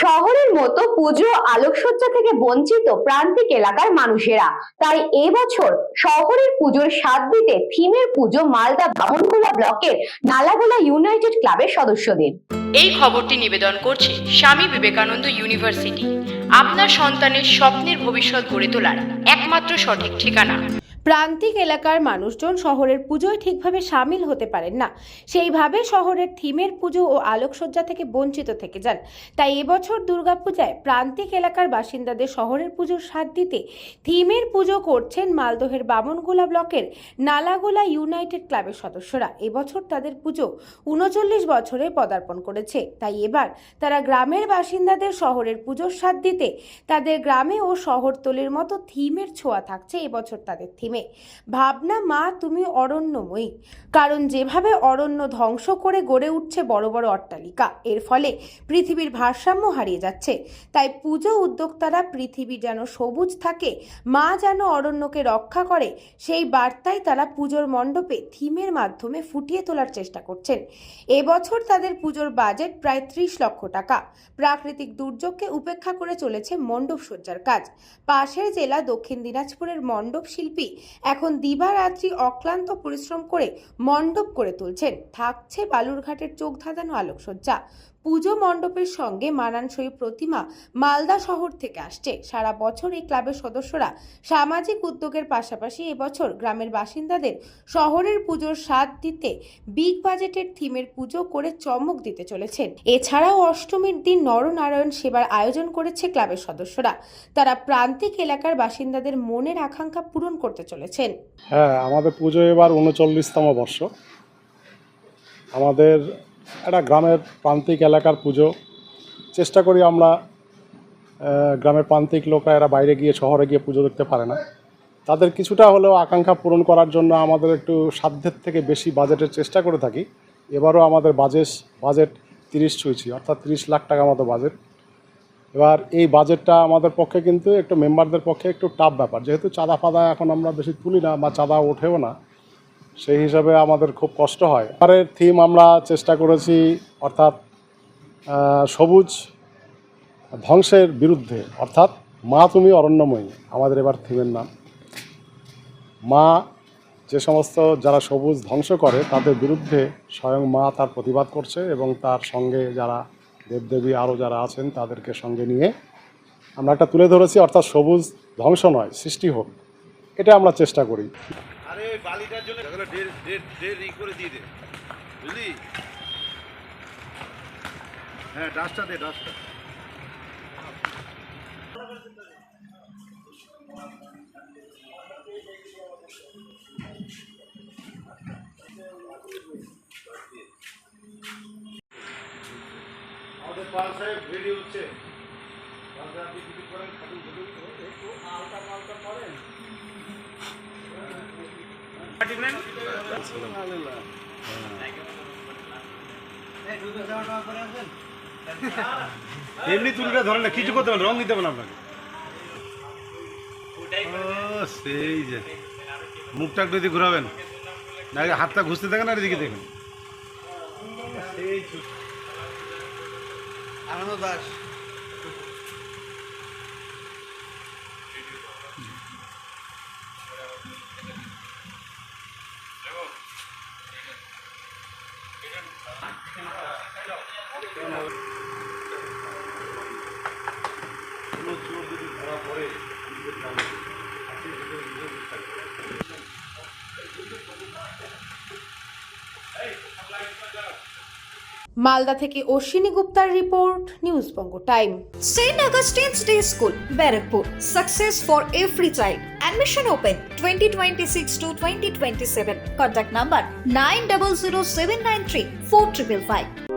শহরের মতো পুজো আলোকসজ্জা থেকে বঞ্চিত প্রান্তিক এলাকার মানুষেরা। তাই এবছর শহরের পুজোর স্বাদ দিতে থিমের পুজো মালদা বামনগোলা ব্লকের নালাগোলা ইউনাইটেড ক্লাবের সদস্যদের। এই খবরটি নিবেদন করছে স্বামী বিবেকানন্দ ইউনিভার্সিটি। আপনার সন্তানের স্বপ্নের ভবিষ্যৎ গড়ে তোলার একমাত্র সঠিক ঠিকানা। প্রান্তিক এলাকার মানুষজন শহরের পুজোয় ঠিকভাবে সামিল হতে পারেন না। সেইভাবে শহরের থিমের পুজো ও আলোকসজ্জা থেকে বঞ্চিত থেকে যান। তাই এবছর দুর্গাপূজায় প্রান্তিক এলাকার বাসিন্দাদের শহরের পুজোর স্বাদ দিতে থিমের পুজো করছেন মালদহের বামনগোলা ব্লকের নালাগোলা ইউনাইটেড ক্লাবের সদস্যরা। এবছর তাদের পুজো উনচল্লিশ বছরে পদার্পণ করেছে। তাই এবার তারা গ্রামের বাসিন্দাদের শহরের পুজোর স্বাদ দিতে তাদের গ্রামে ও শহরতলির মতো থিমের ছোঁয়া থাকছে। এবছর তাদের থিমে ভাবনা, মা, তুমি অরণ্যময়ী। কারণ যেভাবে অরণ্য ধ্বংস করে গড়ে উঠছে বড় বড় অট্টালিকা, এর ফলে পৃথিবীর ভারসাম্য হারিয়ে যাচ্ছে। তাই পুজো উদ্যোক্তারা পৃথিবী যেন সবুজ থাকে, মা যেন অরণ্যকে রক্ষা করে, সেই বার্তায় তারা পুজোর মণ্ডপে থিমের মাধ্যমে ফুটিয়ে তোলার চেষ্টা করছেন। এবছর তাদের পুজোর বাজেট প্রায় ত্রিশ লক্ষ টাকা। প্রাকৃতিক দুর্যোগকে উপেক্ষা করে চলেছে মণ্ডপ সজ্জার কাজ। পাশের জেলা দক্ষিণ দিনাজপুরের মণ্ডপ শিল্পী এখন দিবারাত্রি অক্লান্ত পরিশ্রম করে মণ্ডপ করে তুলছেন। থাকছে বালুরঘাটের চোখ ধাঁধানো আলোকসজ্জা। পুজো মণ্ডপের সঙ্গে মানানসই প্রতিমা মালদা শহর থেকে আসছে। সারা বছর এই ক্লাবের সদস্যরা সামাজিক উদ্যোগের পাশাপাশি এবছর গ্রামের বাসিন্দাদের শহরের পুজোর স্বাদ দিতে, বিগ বাজেটের থিমের পুজো করে চমক দিতে চলেছেন। এছাড়াও অষ্টমীর দিন নরনারায়ণ সেবার আয়োজন করেছে ক্লাবের সদস্যরা। তারা প্রান্তিক এলাকার বাসিন্দাদের মনের আকাঙ্ক্ষা পূরণ করতে চলেছেন। হ্যাঁ আমাদের পুজো এবার উনচল্লিশতম বর্ষ। আমাদের একটা গ্রামের প্রান্তিক এলাকার পুজো। চেষ্টা করি আমরা গ্রামের প্রান্তিক লোকরা এরা বাইরে গিয়ে শহরে গিয়ে পুজো দেখতে পারে না। তাদের কিছুটা হলেও আকাঙ্ক্ষা পূরণ করার জন্য আমাদের একটু সাধ্যের থেকে বেশি বাজেটের চেষ্টা করে থাকি। এবারও আমাদের বাজেট বাজেট তিরিশ ছুঁইছি, অর্থাৎ তিরিশ লাখ টাকা মতো বাজেট। এবার এই বাজেটটা আমাদের পক্ষে কিন্তু একটু মেম্বারদের পক্ষে একটু টাফ ব্যাপার। যেহেতু চাঁদা ফাদা এখন আমরা বেশি তুলি না বা চাঁদা ওঠেও না সেই হিসাবে আমাদের খুব কষ্ট হয়। এবারের থিম আমরা চেষ্টা করেছি, অর্থাৎ সবুজ ধ্বংসের বিরুদ্ধে, অর্থাৎ, মা তুমি অরণ্যময়ী, আমাদের এবার থিমের নাম। মা, যে সমস্ত যারা সবুজ ধ্বংস করে, তাদের বিরুদ্ধে স্বয়ং মা তার প্রতিবাদ করছে এবং তার সঙ্গে যারা দেবদেবী আরও যারা আছেন, তাদেরকে সঙ্গে নিয়ে আমরা একটা তুলে ধরেছি, অর্থাৎ সবুজ ধ্বংস নয়, সৃষ্টি হোক। এটা আমরা চেষ্টা করি। ওই বালিটার জন্য করে দিয়ে দে। বুঝলি? হ্যাঁ ডাস্টটা দে ডাস্টটা আমাদের পাল সাহেব রেডি হচ্ছে। করেন এমনি তুলটা ধরেন না কিছু করতে হবে না, রং দিতে হবে না আপনাকে। ও সেই যে। মুখটা একটু এদিকে ঘুরাবেন। না হাতটা ঘুষতে থাকেন আর এদিকে দেখেন। আনন্দ দাস মালদা থেকে Ashwini গুপ্তার report news Banga time St. Augustine's Day School, Barrackpur. Success for every child. Admission open 2026 to 2027. Contact number 900793 4555.